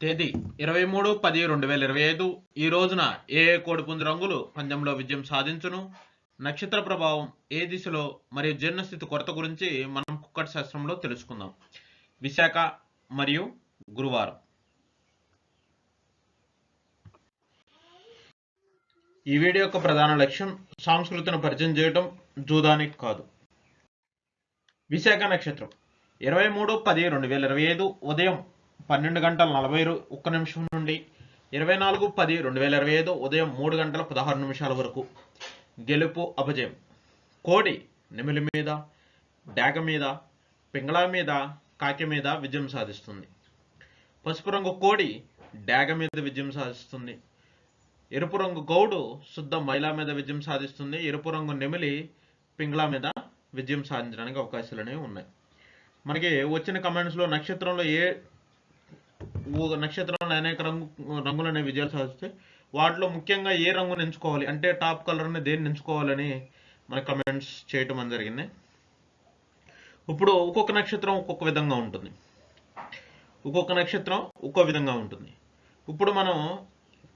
తేదీ ఇరవై మూడు పది రెండు వేల ఇరవై ఐదు. ఈ రోజున ఏ ఏ కోడిపుంజు రంగులు పందెంలో విజయం సాధించును? నక్షత్ర ప్రభావం ఏ దిశలో మరియు జీర్ణస్థితి కొరత గురించి మనం కుక్కటి శాస్త్రంలో తెలుసుకుందాం. విశాఖ మరియు గురువారం. ఈ వీడియో యొక్క ప్రధాన లక్ష్యం సంస్కృతిని పరిచయం చేయడం జూదానికి కాదు. విశాఖ నక్షత్రం. ఇరవై మూడు పది రెండు వేల ఇరవై ఐదు ఉదయం పన్నెండు గంటల నలభై ఒక్క నిమిషం నుండి ఇరవై నాలుగు పది రెండు వేల ఇరవై ఐదు ఉదయం మూడు గంటల పదహారు నిమిషాల వరకు. గెలుపు అపజయం. కోడి నెమిలి మీద డాగ మీద పింగళా మీద కాకి మీద విజయం సాధిస్తుంది. పసుపు రంగు కోడి డాగ మీద విజయం సాధిస్తుంది. ఎరుపు రంగు గౌడు శుద్ధ మైలా మీద విజయం సాధిస్తుంది. ఎరుపు రంగు నెమిలి పింగళా మీద విజయం సాధించడానికి అవకాశాలు అనేవి ఉన్నాయి. మనకి వచ్చిన కమెంట్స్లో నక్షత్రంలో ఏ నక్షత్రంలో అనేక రంగు రంగులు అనేవి విజయాలు సాధిస్తే వాటిలో ముఖ్యంగా ఏ రంగుని ఎంచుకోవాలి? అంటే టాప్ కలర్ని దేన్ని ఎంచుకోవాలని మన కమెంట్స్ చేయటం అని జరిగింది. ఇప్పుడు ఒక్కొక్క నక్షత్రం ఒక్కొక్క విధంగా ఉంటుంది. ఒక్కొక్క నక్షత్రం ఒక్కో విధంగా ఉంటుంది. ఇప్పుడు మనం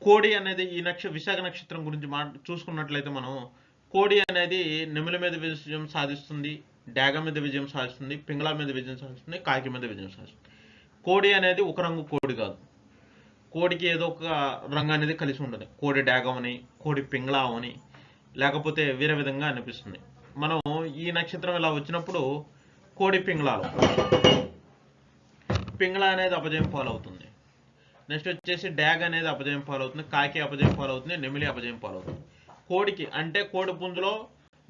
కోడి అనేది ఈ నక్ష విశాఖ నక్షత్రం గురించి మా చూసుకున్నట్లయితే మనం కోడి అనేది నెమల మీద విజయం సాధిస్తుంది డాగ మీద విజయం సాధిస్తుంది పింగళ మీద విజయం సాధిస్తుంది కాకి మీద విజయం సాధిస్తుంది. కోడి అనేది ఒక రంగు కోడి కాదు. కోడికి ఏదో ఒక రంగు అనేది కలిసి ఉండదు కోడి డాగమని కోడి పింగళం అని లేకపోతే వేరే విధంగా అనిపిస్తుంది. మనం ఈ నక్షత్రం ఇలా వచ్చినప్పుడు కోడి పింగళాలు. పింగళ అనేది అపజయం పాలవుతుంది. నెక్స్ట్ వచ్చేసి డ్యాగ్ అనేది అపజయం పాలవుతుంది. కాకి అపజయం పాలవుతుంది. నెమిలి అపజయం పాలవుతుంది. కోడికి అంటే కోడి పుంజులో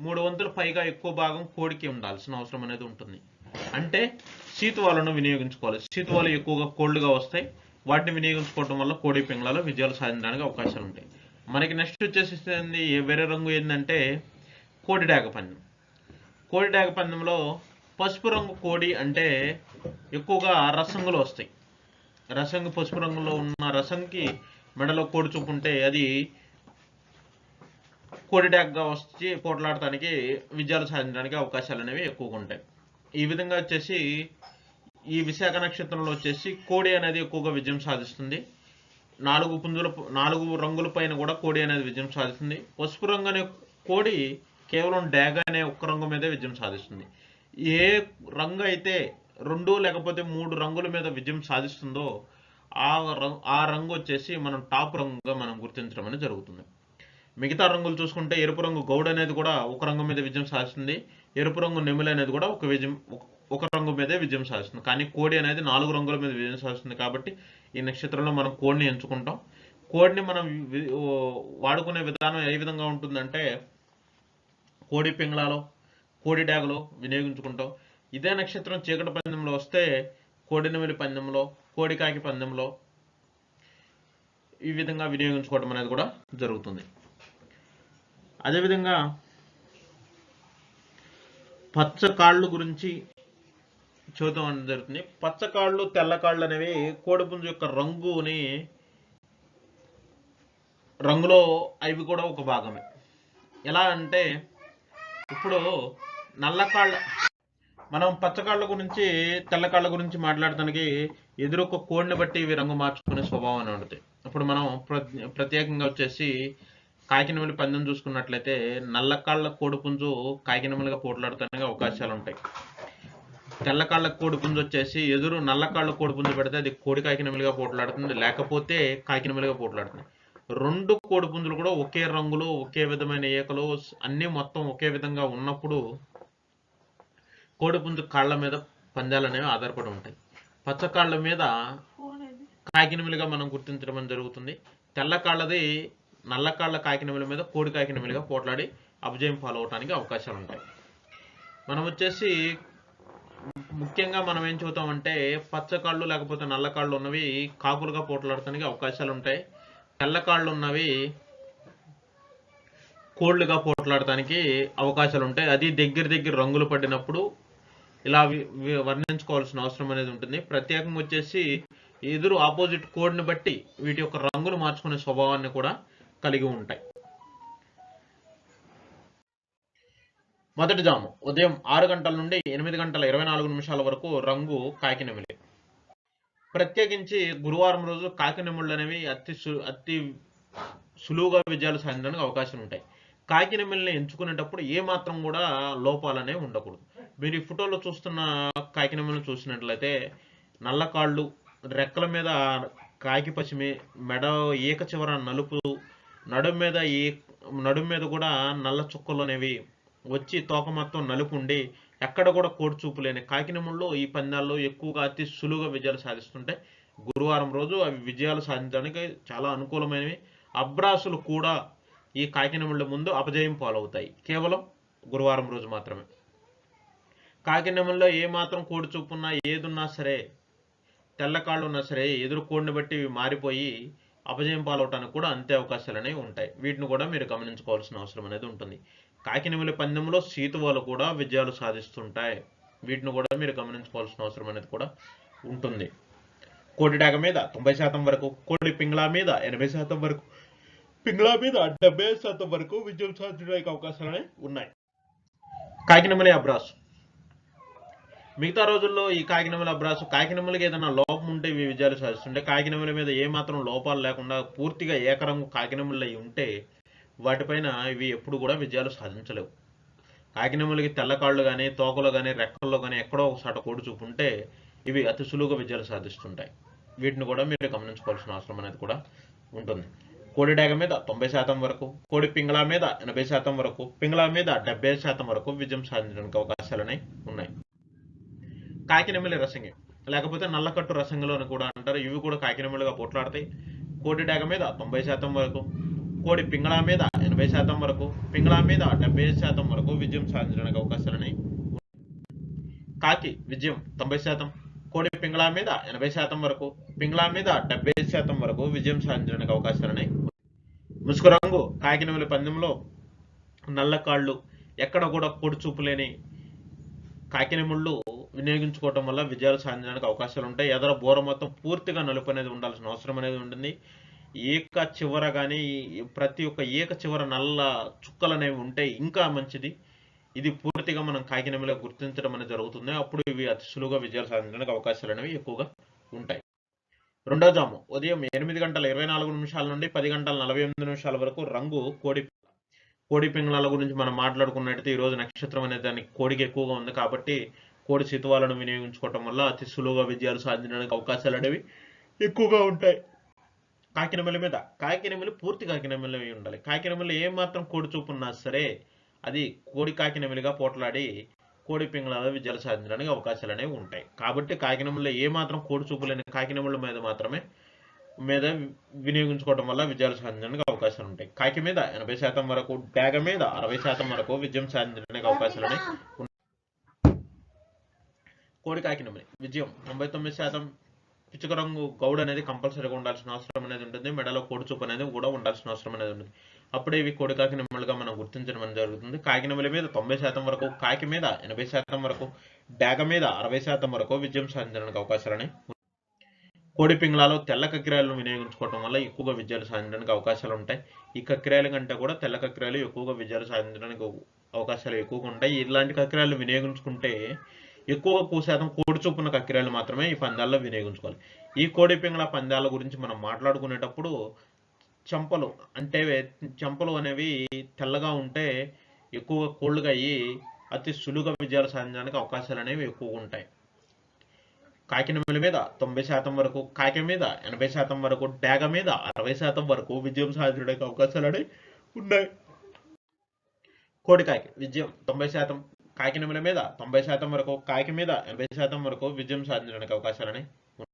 మూడు వంతులు పైగా ఎక్కువ భాగం కోడికి ఉండాల్సిన అవసరం అనేది ఉంటుంది. అంటే శీతువాలను వినియోగించుకోవాలి. శీతువాలు ఎక్కువగా కోల్డ్గా వస్తాయి. వాటిని వినియోగించుకోవడం వల్ల కోడి పింగళాలు విజయాలు సాధించడానికి అవకాశాలు ఉంటాయి. మనకి నెక్స్ట్ వచ్చేసి వేరే రంగు ఏంటంటే కోడి డాగ పందెం కోడి డాగ పందెంలో పసుపు రంగు కోడి అంటే ఎక్కువగా రసంగులు వస్తాయి. రసంగు పసుపు రంగులో ఉన్న రసంకి మెడలో కోడి చూపు ఉంటే అది కోడి డాగ్గా వచ్చి పోట్లాడటానికి విజయాలు సాధించడానికి అవకాశాలు అనేవి ఎక్కువగా ఉంటాయి. ఈ విధంగా వచ్చేసి ఈ విశాఖ నక్షత్రంలో వచ్చేసి కోడి అనేది ఎక్కువగా విజయం సాధిస్తుంది. నాలుగు పుంజుల నాలుగు రంగుల పైన కూడా కోడి అనేది విజయం సాధిస్తుంది. పసుపు రంగు అనే కోడి కేవలం డాగ్ అనే ఒక్క రంగు మీదే విజయం సాధిస్తుంది. ఏ రంగు అయితే రెండు లేకపోతే మూడు రంగుల మీద విజయం సాధిస్తుందో ఆ రంగు ఆ రంగు వచ్చేసి మనం టాప్ రంగుగా మనం గుర్తించడం అనేది జరుగుతుంది. మిగతా రంగులు చూసుకుంటే ఎరుపు రంగు గౌడ్ అనేది కూడా ఒక రంగు మీద విజయం సాధిస్తుంది. ఎరుపు రంగు నెమిలి అనేది కూడా ఒక విజయం ఒక- రంగు మీదే విజయం సాధిస్తుంది. కానీ కోడి అనేది నాలుగు రంగుల మీద విజయం సాధిస్తుంది కాబట్టి ఈ నక్షత్రంలో మనం కోడిని ఎంచుకుంటాం. కోడిని మనం వాడుకునే విధానం ఏ విధంగా ఉంటుందంటే కోడి పింగళాలో కోడి డ్యాగులో వినియోగించుకుంటాం. ఇదే నక్షత్రం చీకటి పందెంలో వస్తే కోడి నెమిలి పందెంలో కోడి కాకి పందెంలో ఈ విధంగా వినియోగించుకోవడం అనేది కూడా జరుగుతుంది. అదేవిధంగా పచ్చ కాళ్ళు గురించి చూద్దాం జరుగుతుంది. పచ్చ కాళ్ళు తెల్ల కాళ్ళు అనేవి కోడిపుంజు యొక్క రంగుని రంగులో అవి కూడా ఒక భాగమే. ఎలా అంటే ఇప్పుడు నల్లకాళ్ళ మనం పచ్చకాళ్ళ గురించి తెల్ల కాళ్ళ గురించి మాట్లాడటానికి ఎదురు ఒక కోడిని బట్టి ఇవి రంగు మార్చుకునే స్వభావం అని ఉంటుంది. ఇప్పుడు మనం ప్ర- ప్రత్యేకంగా వచ్చేసి కాకినమలి పందెం చూసుకున్నట్లయితే నల్ల కాళ్ళ కోడిపుంజు కాకినమలిగా పోట్లాడటానికి అవకాశాలు ఉంటాయి తెల్ల కాళ్ళ కోడిపుంజు వచ్చేసి ఎదురు నల్ల కాళ్ళ కోడిపుంజు పెడితే అది కోడి కాకినమలిగా పోట్లాడుతుంది లేకపోతే కాకినమలిగా పోట్లాడుతుంది. రెండు కోడిపుంజులు కూడా ఒకే రంగులో ఒకే విధమైన ఏకలు అన్నీ మొత్తం ఒకే విధంగా ఉన్నప్పుడు కోడిపుంజు కాళ్ళ మీద పందాలు అనేవి ఆధారపడి ఉంటాయి. పచ్చ కాళ్ళ మీద కాకినమిలిగా మనం గుర్తించడం జరుగుతుంది. తెల్ల కాళ్ళది నల్లకాళ్ళ కాకినమిల మీద కోడి కాకినమిలుగా పోట్లాడి అపజయం పాలవటానికి అవకాశాలు ఉంటాయి. మనం వచ్చేసి ముఖ్యంగా మనం ఏం చూద్దామంటే పచ్చ కాళ్ళు లేకపోతే నల్ల కాళ్ళు ఉన్నవి కాకులుగా పోట్లాడటానికి అవకాశాలు ఉంటాయి. తెల్ల కాళ్ళు ఉన్నవి కోళ్ళుగా పోట్లాడటానికి అవకాశాలు ఉంటాయి. అది దగ్గర దగ్గర రంగులు పడినప్పుడు ఇలా వర్ణించుకోవాల్సిన అవసరం అనేది ఉంటుంది. ప్రత్యేకంగా వచ్చేసి ఎదురు ఆపోజిట్ కోడ్ని బట్టి వీటి యొక్క రంగులు మార్చుకునే స్వభావాన్ని కూడా కలిగి ఉంటాయి. మొదటి జాము. ఉదయం ఆరు గంటల నుండి ఎనిమిది గంటల ఇరవై నాలుగు నిమిషాల వరకు రంగు కాకినెమిలి ప్రత్యేకించి గురువారం రోజు కాకినెమ్ముళ్ళు అనేవి అతి సు- అతి సులువుగా విజయాలు సాధించడానికి అవకాశం ఉంటాయి. కాకినెమ్మిల్ని ఎంచుకునేటప్పుడు ఏ మాత్రం కూడా లోపాలనే ఉండకూడదు. మీరు ఈ ఫోటోలో చూస్తున్న కాకినెమ్మిల్ని చూసినట్లయితే నల్ల కాళ్ళు రెక్కల మీద కాకి పశ్చిమి మెడ ఏక చివర నలుపు నడుం మీద ఈ నడుం మీద కూడా నల్ల చుక్కలు అనేవి వచ్చి తోక మొత్తం నలుపుండి ఎక్కడ కూడా కోడి చూపు లేని ఈ పందాల్లో ఎక్కువగా అతి సులువుగా విజయాలు సాధిస్తుంటాయి గురువారం రోజు అవి విజయాలు సాధించడానికి చాలా అనుకూలమైనవి. అబ్రాసులు కూడా ఈ కాకినముళ్ళ ముందు అపజయం పాలవుతాయి. కేవలం గురువారం రోజు మాత్రమే. కాకినముల్లో ఏ మాత్రం కోడి ఉన్నా ఏదున్నా సరే తెల్లకాళ్ళు ఉన్నా సరే ఎదురు కోడిని బట్టి ఇవి మారిపోయి అపజయం పాలవటానికి కూడా అంతే అవకాశాలు అనేవి ఉంటాయి. వీటిని కూడా మీరు గమనించుకోవాల్సిన అవసరం అనేది ఉంటుంది. కాకినెమిలి పందెంలో సీతువాలు కూడా విజయాలు సాధిస్తుంటాయి. వీటిని కూడా మీరు గమనించుకోవాల్సిన అవసరం అనేది కూడా ఉంటుంది. కోడి మీద తొంభై శాతం వరకు కోడి పింగ్లా మీద ఎనభై శాతం వరకు పింగ్లా మీద డెబ్బై శాతం వరకు విజయం సాధించడానికి అవకాశాలు అనేవి ఉన్నాయి. కాకినమలి అబ్రాస్ మిగతా రోజుల్లో ఈ కాకినెమల అబ్రాసు కాకినెమలకి ఏదైనా లోపం ఉంటే ఇవి విజయాలు సాధిస్తుంటే కాకినెమల మీద ఏ మాత్రం లోపాలు లేకుండా పూర్తిగా ఏకరంగు కాకినెమలు అయి ఉంటే వాటిపైన ఇవి ఎప్పుడు కూడా విజయాలు సాధించలేవు. కాకినెమలకి తెల్ల కాళ్ళు కానీ తోకలో కానీ రెక్కల్లో కానీ ఎక్కడో ఒకసాట కోడి చూపు ఉంటే ఇవి అతి సులువుగా విజయాలు సాధిస్తుంటాయి. వీటిని కూడా మీరు గమనించుకోవాల్సిన అవసరం అనేది కూడా ఉంటుంది. కోడి డేగ మీద తొంభై శాతం వరకు కోడి పింగళా మీద ఎనభై శాతం వరకు పింగళా మీద డెబ్బై శాతం వరకు విజయం సాధించడానికి అవకాశాలు ఉన్నాయి. కాకినెమిలి రసంగి. లేకపోతే నల్లకట్టు రసంగిలో అని కూడా అంటారు. ఇవి కూడా కాకినెమిలిగా పోట్లాడతాయి. కోడి డాగ మీద తొంభై శాతం వరకు కోడి పింగళా మీద ఎనభై శాతం వరకు పింగళా మీద డెబ్బై శాతం వరకు విజయం సాధించడానికి అవకాశాలని కాకి విజయం తొంభై శాతం కోడి పింగళా మీద ఎనభై శాతం వరకు పింగళా మీద డెబ్బై శాతం వరకు విజయం సాధించడానికి అవకాశాలని ముసుగు రంగు కాకినెమిలి పందెంలో నల్ల కాళ్ళు ఎక్కడ కూడా పొడి చూపు లేని వినియోగించుకోవటం వల్ల విజయాలు సాధించడానికి అవకాశాలు ఉంటాయి. ఎదర బోర మొత్తం పూర్తిగా నలుపు అనేది ఉండాల్సిన అవసరం అనేది ఉంటుంది. ఏక చివర కానీ ప్రతి ఒక్క ఏక చివర నల్ల చుక్కలు అనేవి ఉంటే ఇంకా మంచిది. ఇది పూర్తిగా మనం కాకినమిలో గుర్తించడం అనేది జరుగుతుంది. అప్పుడు ఇవి అతి సులువుగా విజయాలు సాధించడానికి అవకాశాలు అనేవి ఎక్కువగా ఉంటాయి. రెండో జాము. ఉదయం ఎనిమిది గంటల ఇరవై నాలుగు నిమిషాల నుండి పది గంటల నలభై ఎనిమిది నిమిషాల వరకు రంగు కోడి కోడి పింగళాల గురించి మనం మాట్లాడుకున్నట్టయితే ఈ రోజు నక్షత్రం అనే దానికి కోడికి ఎక్కువగా ఉంది కాబట్టి కోడి శితువాలను వినియోగించుకోవటం వల్ల అతి సులువుగా విజయాలు సాధించడానికి అవకాశాలు అనేవి ఎక్కువగా ఉంటాయి. కాకినెమలి మీద కాకినెమలి పూర్తి కాకినెమలి ఉండాలి. కాకినెమలి ఏ మాత్రం కోడి చూపు ఉన్నా సరే అది కోడి కాకినెమలిగా పోట్లాడి కోడి పింగళాలు విజయాలు సాధించడానికి అవకాశాలు అనేవి ఉంటాయి. కాబట్టి కాకినెమలిలో ఏ మాత్రం కోడి చూపు లేని కాకినెమల మీద మాత్రమే మీద వినియోగించుకోవడం వల్ల విజయాలు సాధించడానికి అవకాశాలు ఉంటాయి. కాకి మీద ఎనభై శాతం వరకు డాగ మీద అరవై శాతం వరకు విజయం సాధించడానికి అవకాశాలు కోడి కాకినెమలి విజయం. తొంభై తొమ్మిది శాతం పిచ్చుక రంగు గౌడ్ అనేది కంపల్సరీగా ఉండాల్సిన అవసరం అనేది ఉంటుంది. మెడలో కోడి చూపు అనేది కూడా ఉండాల్సిన అవసరం అనేది ఉంటుంది. అప్పుడే ఇవి కోడి కాకి నెమ్మలుగా మనం గుర్తించడం జరుగుతుంది. కాకి నెమ్మల మీద తొంభై శాతం వరకు కాకి మీద ఎనభై శాతం వరకు డాగ మీద అరవై శాతం వరకు విజయం సాధించడానికి అవకాశాలని కోడిపింగడాలో తెల్ల కక్కిరాయలను వినియోగించుకోవడం వల్ల ఎక్కువగా విజయాలు సాధించడానికి అవకాశాలు ఉంటాయి. ఈ కక్కిరాయల కంటే కూడా తెల్ల కక్కిరాయలు ఎక్కువగా విజయాలు సాధించడానికి అవకాశాలు ఎక్కువగా ఉంటాయి. ఇలాంటి కక్కిరాయలు వినియోగించుకుంటే ఎక్కువగా ఎక్కువ శాతం కోడి చూపున్న కక్కిరాయలు మాత్రమే ఈ పందాల్లో వినియోగించుకోవాలి. ఈ కోడి పింగళ పందాల గురించి మనం మాట్లాడుకునేటప్పుడు చెంపలు అంటే చెంపలు అనేవి తెల్లగా ఉంటే ఎక్కువగా కోళ్ళుగా అయ్యి అతి సులువుగా విజయాలు సాధించడానికి అవకాశాలు అనేవి ఎక్కువగా ఉంటాయి. కాకినమల మీద తొంభై శాతం వరకు కాకి మీద ఎనభై శాతం వరకు డాగ మీద అరవై శాతం వరకు విజయం సాధించడానికి అవకాశాలు ఉన్నాయి. కోడికాకి విజయం తొంభై శాతం కాకినమల మీద తొంభై శాతం వరకు కాకి మీద ఎనభై శాతం వరకు విజయం సాధించడానికి అవకాశాలని ఉన్నాయి.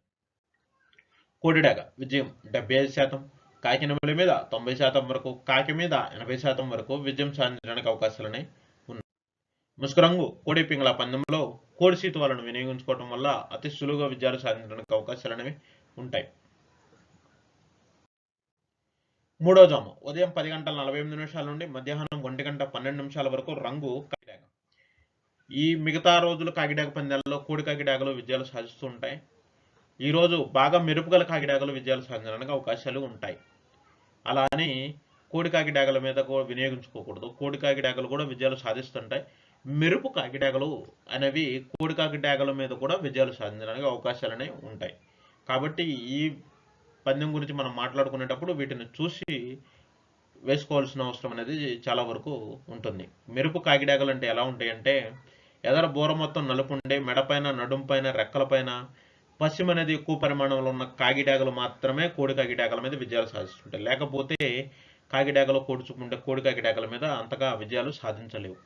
కోడిడాగ విజయం డెబ్బై ఐదు శాతం కాకినమల మీద తొంభై శాతం వరకు కాకి మీద ఎనభై శాతం వరకు విజయం సాధించడానికి అవకాశాలని ఉన్నాయి. ముసుగు రంగు కోడి పింగళ పందెంలో కోడి సీతువాలను వినియోగించుకోవడం వల్ల అతి సులువుగా విజయాలు సాధించడానికి అవకాశాలు అనేవి ఉంటాయి. మూడో జాము. ఉదయం పది గంటల నలభై ఎనిమిది నిమిషాల నుండి మధ్యాహ్నం ఒంటి గంట పన్నెండు నిమిషాల వరకు రంగు కాకిడాగ ఈ మిగతా రోజులు కాకిడాగ పందాలలో కోడి కాకిడాగలు విజయాలు సాధిస్తూ ఉంటాయి. ఈ రోజు బాగా మెరుపుగల కాకిడాగలు విజయాలు సాధించడానికి అవకాశాలు ఉంటాయి. అలా అని కోడి కాకిడాగల మీద కూడా వినియోగించుకోకూడదు. కోడి కాకిడాగలు కూడా విజయాలు సాధిస్తుంటాయి. మెరుపు కాకిడాగలు అనేవి కోడి కాకిడాగల మీద కూడా విజయాలు సాధించడానికి అవకాశాలు అనేవి ఉంటాయి. కాబట్టి ఈ పందెం గురించి మనం మాట్లాడుకునేటప్పుడు వీటిని చూసి వేసుకోవాల్సిన అవసరం అనేది చాలా వరకు ఉంటుంది. మెరుపు కాకిడాకలు అంటే ఎలా ఉంటాయంటే ఎదర బూర మొత్తం నలుపు ఉండే మెడపైన నడుంపైన రెక్కలపైన పశ్చిమ అనేది ఎక్కువ పరిమాణంలో ఉన్న కాకిడాకలు మాత్రమే కోడి కాకిడాకల మీద విజయాలు సాధిస్తుంటాయి. లేకపోతే కాకిడాకలు కోడుచుకుంటే కోడి కాకిడాకల మీద అంతగా విజయాలు సాధించలేవు.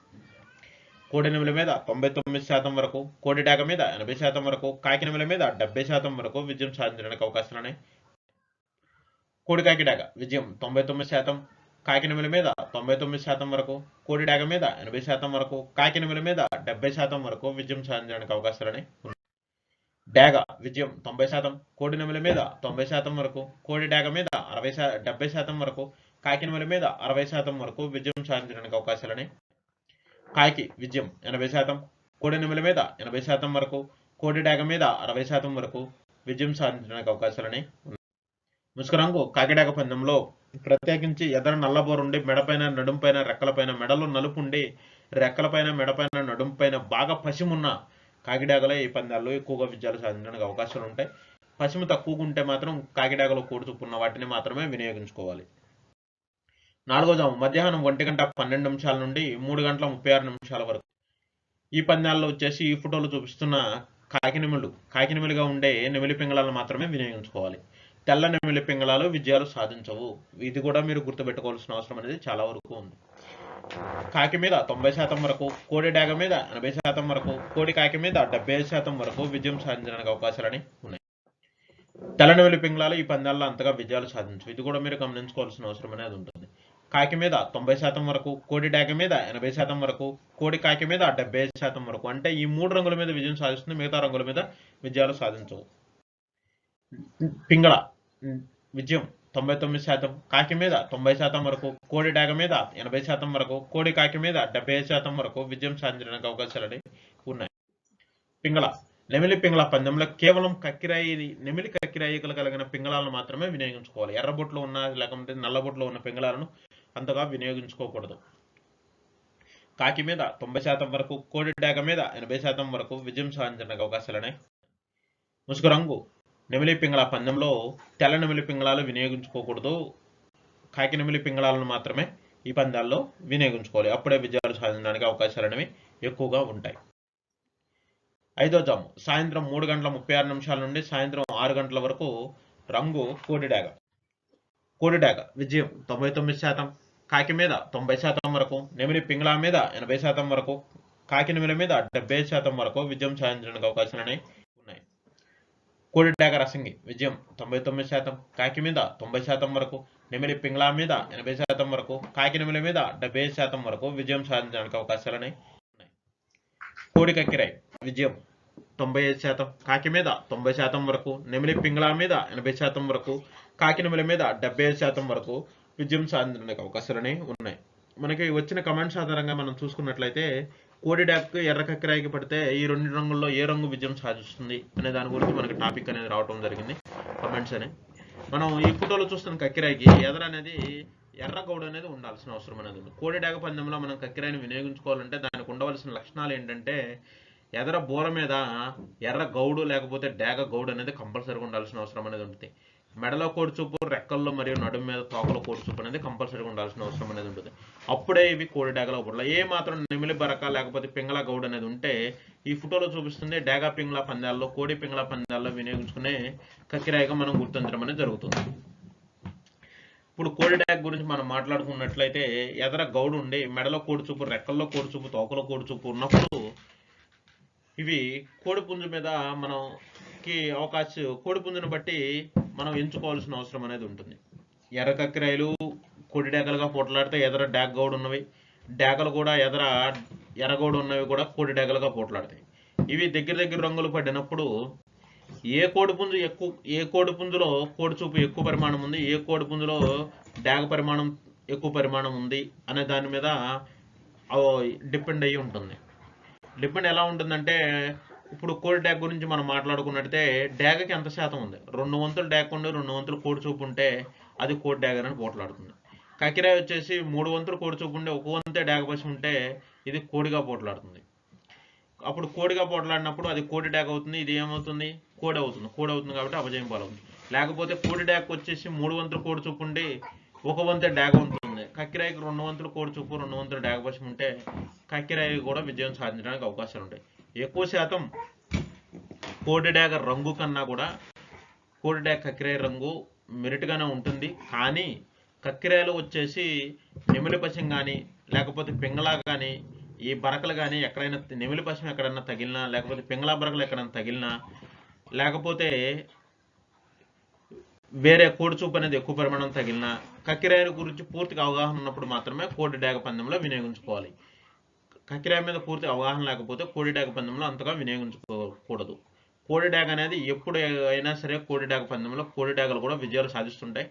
కోడెనుముల మీద తొంభై తొమ్మిది శాతం వరకు కోడి డాక మీద ఎనభై శాతం వరకు కాకినముల మీద డెబ్బై శాతం వరకు విజయం సాధించడానికి అవకాశాలు కోడి కాకి డాక విజయం తొంభై తొమ్మిది శాతం కాకినముల మీద తొంభై తొమ్మిది శాతం వరకు కోడి డాక మీద ఎనభై శాతం వరకు కాకినముల మీద డెబ్బై శాతం వరకు విజయం సాధించడానికి అవకాశాలని ఉన్నాయి. డాగ విజయం తొంభై శాతం కోడి మీద తొంభై శాతం వరకు కోడి డాగ మీద అరవై శా డెబ్బై శాతం వరకు కాకినెమలి మీద అరవై శాతం వరకు విజయం సాధించడానికి అవకాశాలని కాకి విజయం ఎనభై శాతం. కోడి నెమలి మీద ఎనభై శాతం వరకు కోడి డాగ మీద అరవై శాతం వరకు విజయం సాధించడానికి అవకాశాలని ఉన్నాయి. ముసుగురంగు కాకిడాక పందెంలో ప్రత్యేకించి ఎదర నల్లబోరుండి మెడపైన నడుంపైన రెక్కలపైన మెడలో నలుపు ఉండి రెక్కలపైన మెడపైన నడుంపైన బాగా పసిమున్న కాకిడాకలే ఈ పందాల్లో ఎక్కువగా విజయాలు సాధించడానికి అవకాశాలు ఉంటాయి పసిమి తక్కువగా ఉంటే మాత్రం కాకిడాకలో కూడుచుకున్న వాటిని మాత్రమే వినియోగించుకోవాలి. నాలుగో జాము మధ్యాహ్నం ఒంటి గంట పన్నెండు నిమిషాల నుండి మూడు గంటల ముప్పై ఆరు నిమిషాల వరకు. ఈ పందాల్లో వచ్చేసి ఈ ఫోటోలు చూపిస్తున్న కాకినెమిలు కాకినెమిలిగా ఉండే నెమిలి పింగళాలను మాత్రమే వినియోగించుకోవాలి. తెల్ల నెమిలి పింగళాలు విజయాలు సాధించవు. ఇది కూడా మీరు గుర్తుపెట్టుకోవాల్సిన అవసరం అనేది చాలా వరకు ఉంది. కాకి మీద తొంభై శాతం వరకు కోడి డాగ మీద ఎనభై శాతం వరకు కోడి కాకి మీద డెబ్బై ఐదు శాతం వరకు విజయం సాధించడానికి అవకాశాలని ఉన్నాయి. తెల్ల నెమిలి పింగళాలు ఈ పందాల్లో అంతగా విజయాలు సాధించవు. ఇది కూడా మీరు గమనించుకోవాల్సిన అవసరం అనేది ఉంటుంది. కాకి మీద తొంభై శాతం వరకు కోడి డాక మీద ఎనభై శాతం వరకు కోడి కాకి మీద డెబ్బై శాతం వరకు. అంటే ఈ మూడు రంగుల మీద విజయం సాధిస్తుంది మిగతా రంగుల మీద విజయాలు సాధించవు. పింగళ విజయం తొంభై తొమ్మిది శాతం. కాకి మీద తొంభై శాతం వరకు కోడి డాక మీద ఎనభై శాతం వరకు కోడి కాకి మీద డెబ్బై శాతం వరకు విజయం సాధించడానికి అవకాశాలు ఉన్నాయి. పింగళ నెమిలి పింగళ పందెంలో కేవలం కక్కిరాయి నెమిలి కక్కిరాయికలు కలిగిన పింగళాలను మాత్రమే వినియోగించుకోవాలి. ఎర్రబొట్లో ఉన్న లేకపోతే నల్లబొట్లో ఉన్న పింగళాలను అంతగా వినియోగించుకోకూడదు. కాకి మీద తొంభై శాతం వరకు కోడి డేగ మీద ఎనభై శాతం వరకు విజయం సాధించడానికి అవకాశాలున్నాయి ముసుగు రంగు నెమిలి పింగళ పందెంలో తెల్ల నెమిలి పింగళాలు వినియోగించుకోకూడదు. కాకి నెమిలి పింగళాలను మాత్రమే ఈ పందాల్లో వినియోగించుకోవాలి. అప్పుడే విజయాలు సాధించడానికి అవకాశాలు అనేవి ఎక్కువగా ఉంటాయి. ఐదో జాము సాయంత్రం మూడు గంటల ముప్పై ఆరు నిమిషాల నుండి సాయంత్రం ఆరు గంటల వరకు రంగు కోడిడాగ కోడిడాగ విజయం తొంభై తొమ్మిది శాతం కాకి మీద తొంభై శాతం వరకు నెమిలి పింగళ మీద ఎనభై శాతం వరకు కాకి నెమిలి మీద డెబ్బై శాతం వరకు విజయం సాధించడానికి అవకాశాలు ఉన్నాయి. కోడిడాగ రసంగి విజయం తొంభై తొమ్మిది శాతం కాకి మీద తొంభై శాతం వరకు నెమిలి పింగళ మీద ఎనభై శాతం వరకు కాకి నెమిలి మీద డెబ్బై శాతం వరకు విజయం సాధించడానికి అవకాశాలు ఉన్నాయి. కోడి కక్కిరాయి విజయం తొంభై ఐదు శాతం కాకి మీద తొంభై శాతం వరకు నెమిలి పింగళా మీద ఎనభై శాతం వరకు కాకినమల మీద డెబ్బై శాతం వరకు విజయం సాధించడానికి అవకాశాలనే ఉన్నాయి. మనకి వచ్చిన కమెంట్స్ ఆధారంగా మనం చూసుకున్నట్లయితే కోడి డాక్ ఎర్ర కక్కిరాయికి పడితే ఈ రెండు రంగుల్లో ఏ రంగు విజయం సాధిస్తుంది అనే దాని గురించి మనకి టాపిక్ అనేది రావడం జరిగింది. కమెంట్స్ అని. మనం ఈ ఫోటోలో చూస్తున్న కక్కిరాయికి ఎదర అనేది ఎర్ర గౌడు అనేది ఉండాల్సిన అవసరం అనేది ఉంది. కోడి డాగ పందెంలో మనం కక్కిరాయిని వినియోగించుకోవాలంటే దానికి ఉండవలసిన లక్షణాలు ఏంటంటే ఎదర బోర మీద ఎర్ర గౌడు లేకపోతే డేగ గౌడు అనేది కంపల్సరీగా ఉండాల్సిన అవసరం అనేది ఉంటుంది. మెడలో కోడి చూపు రెక్కల్లో మరియు నడుము మీద తోకలో కోడి చూపు అనేది కంపల్సరీగా ఉండాల్సిన అవసరం అనేది ఉంటుంది. అప్పుడే ఇవి కోడి డేగలో పుట్ల ఏ మాత్రం నిమిలి బరక లేకపోతే పింగళ గౌడ్ అనేది ఉంటే ఈ ఫోటోలో చూపిస్తుంది డేగా పింగళ పందాల్లో కోడి పింగళ పందాల్లో వినియోగించుకునే కక్కిరాయిగా మనం గుర్తించడం అనేది జరుగుతుంది. ఇప్పుడు కోడి డాగ్ గురించి మనం మాట్లాడుకున్నట్లయితే ఎదర గౌడు ఉండి మెడలో కోడి చూపు రెక్కల్లో కోడి చూపు తోకలో కోడి చూపు ఉన్నప్పుడు ఇవి కోడి పుంజు మీద మనకి అవకాశం కోడిపుంజును బట్టి మనం ఎంచుకోవాల్సిన అవసరం అనేది ఉంటుంది. ఎర్ర కక్కిరాయలు కోడి డేకలుగా పోట్లాడితే ఎదర డాక్ గౌడు ఉన్నవి డేకలు కూడా ఎదర ఎర్రగౌడు ఉన్నవి కూడా కోడి డేకలుగా పోట్లాడతాయి. ఇవి దగ్గర దగ్గర రంగులు పడినప్పుడు ఏ కోడి పుంజు ఎక్కువ ఏ కోడి పుంజులో కోడి చూపు ఎక్కువ పరిమాణం ఉంది ఏ కోడి పుంజులో డాగ పరిమాణం ఎక్కువ పరిమాణం ఉంది అనే దాని మీద డిపెండ్ అయ్యి ఉంటుంది. డిపెండ్ ఎలా ఉంటుందంటే ఇప్పుడు కోడి డ్యాగ్ గురించి మనం మాట్లాడుకున్నట్టే డ్యాగకి ఎంత శాతం ఉంది? రెండు వంతులు డ్యాగ్ ఉండి రెండు వంతులు కోడి చూపు ఉంటే అది కోడి డ్యాగర్ అని పోట్లాడుతుంది. కకిరాయి వచ్చేసి మూడు వంతులు కోడి చూపు ఉండి ఒక వంతే డ్యాగ పసి ఉంటే ఇది కోడిగా పోట్లాడుతుంది. అప్పుడు కోడిగా పోట్లాడినప్పుడు అది కోడి డ్యాగ్ అవుతుంది ఇది ఏమవుతుంది? కోడి అవుతుంది. కోడి అవుతుంది కాబట్టి అపజయం పాలవుతుంది. లేకపోతే కోడి డ్యాగ్ వచ్చేసి మూడు వంతులు కోడి చూపు ఉండి ఒక వంతు డాగ ఉంటుంది కక్కిరాయికి రెండు వంతులు కోడి చూపు రెండు వంతులు డాగ పసి ఉంటే కక్కిరాయి కూడా విజయం సాధించడానికి అవకాశాలు ఉంటాయి. ఎక్కువ శాతం కోడిడాగ రంగు కన్నా కూడా కోడిడాగ కక్కిరాయి రంగు మెరిట్గానే ఉంటుంది. కానీ కక్కిరాయలు వచ్చేసి నెమిలి పశం కానీ లేకపోతే పింగళా కానీ ఈ బరకలు కానీ ఎక్కడైనా నెమిలి పశం ఎక్కడైనా తగిలినా లేకపోతే పింగళా బరకలు ఎక్కడైనా తగిలినా లేకపోతే వేరే కోడి చూపు అనేది ఎక్కువ పరిమాణం తగిలినా కక్కిరాయల గురించి పూర్తిగా అవగాహన ఉన్నప్పుడు మాత్రమే కోడి డేగ పందెంలో వినియోగించుకోవాలి. కక్కిరాయ మీద పూర్తి అవగాహన లేకపోతే కోడిడాగ పందెంలో అంతగా వినియోగించుకోకూడదు. కోడిడాగ అనేది ఎప్పుడు అయినా సరే కోడిడాగ పందెంలో కోడిడాగలు కూడా విజయాలు సాధిస్తుంటాయి.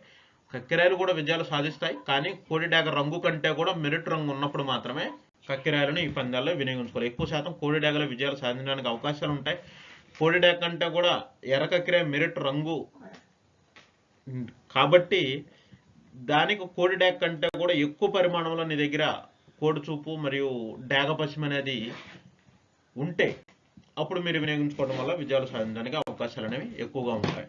కక్కిరాయలు కూడా విజయాలు సాధిస్తాయి. కానీ కోడిడాగ రంగు కంటే కూడా మెరిట్ రంగు ఉన్నప్పుడు మాత్రమే కక్కిరాయలను ఈ పందాల్లో వినియోగించుకోవాలి. ఎక్కువ శాతం కోడిడాగలో విజయాలు సాధించడానికి అవకాశాలు ఉంటాయి. కోడిడాగ కంటే కూడా ఎర్ర కక్కిరాయ మెరిట్ రంగు కాబట్టి దానికి కోడిడాగ కంటే కూడా ఎక్కువ పరిమాణంలో నీ దగ్గర కోడిచూపు మరియు డాగ పశ్చిమ అనేది ఉంటే అప్పుడు మీరు వినియోగించుకోవడం వల్ల విజయాలు సాధించడానికి అవకాశాలు అనేవి ఎక్కువగా ఉంటాయి.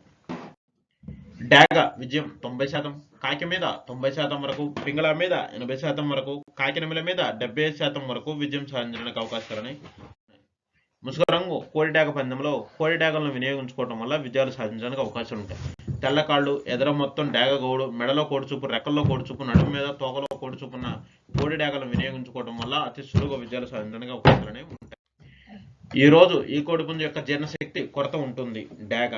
డాగ విజయం తొంభై శాతం కాకి మీద తొంభై శాతం వరకు పింగళ మీద ఎనభై శాతం వరకు కాకినమిల మీద డెబ్బై శాతం వరకు విజయం సాధించడానికి అవకాశాలు అనేవి రంగు కోడి డాగ పందెంలో కోడి డాగలను వినియోగించుకోవడం వల్ల విజయాలు సాధించడానికి అవకాశాలు ఉంటాయి. తెల్ల కాళ్ళు ఎదర మొత్తం డాగ గోడు మెడలో కోడిచూపు రెక్కల్లో కోడిచూపు నడుము మీద తోకలో కోడుచూపున్న కోడి డాగలను వినియోగించుకోవడం వల్ల అతి సులువుగా విజయాలు సాధించడానికి అవకాశాలనే ఉంటాయి. ఈ రోజు ఈ కోడిపుంజు యొక్క జీర్ణశక్తి కొరత ఉంటుంది. డాగ.